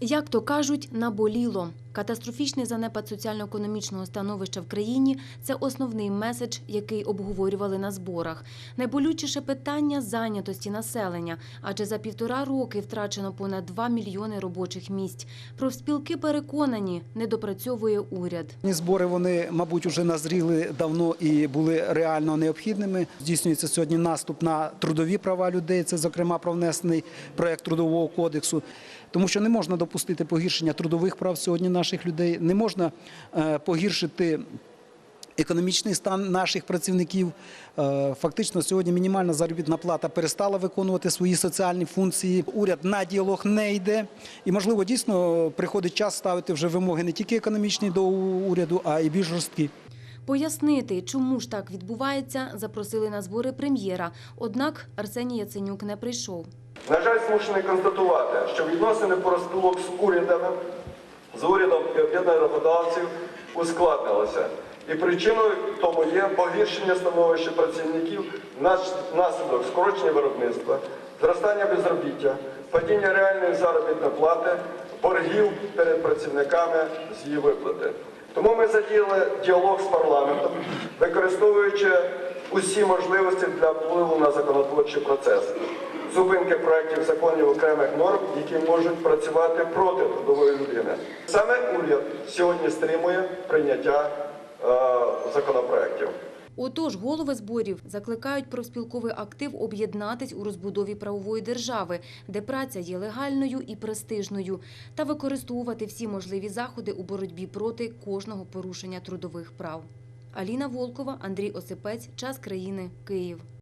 Як то кажуть, наболіло. Катастрофічний занепад соціально-економічного становища в країні це основний меседж, який обговорювали на зборах. Найболючіше питання зайнятості населення, адже за півтора роки втрачено понад 2 мільйони робочих місць. Профспілки переконані, не допрацьовує уряд. Збори вони, мабуть, вже назріли давно і були реально необхідними. Здійснюється сьогодні наступ на трудові права людей. Це, зокрема, про внесений проект трудового кодексу. Тому що не можна допустити погіршення трудових прав сьогодні наших людей, не можна е, погіршити. Економічний стан наших працівників Е, фактично сьогодні мінімальна заробітна плата перестала виконувати свої соціальні функції. Уряд на діалог не йде, і можливо дійсно приходить час ставити вже вимоги не тільки економічні до уряду, а й більш жорсткі. Пояснити, чому ж так відбувається, запросили на збори прем'єра. Однак Арсеній Яценюк не прийшов. На жаль, змушений констатувати, що відносини порозпілок з урядами, з урядом і об'єднаних роботодавців ускладнилося. І причиною тому є погіршення становища працівників наслідок скорочення виробництва, зростання безробіття, падіння реальної заробітної плати, боргів перед працівниками з її виплати. Тому ми задіяли діалог з парламентом, використовуючи усі можливості для впливу на законотворчий процес зупинки проєктів законів окремих норм, які можуть працювати проти трудової людини. Саме уряд сьогодні стримує прийняття е, законопроєктів. Отож, голови зборів закликають профспілковий актив об'єднатись у розбудові правової держави, де праця є легальною і престижною, та використовувати всі можливі заходи у боротьбі проти кожного порушення трудових прав. Аліна Волкова, Андрій Осипець, Час країни, Київ.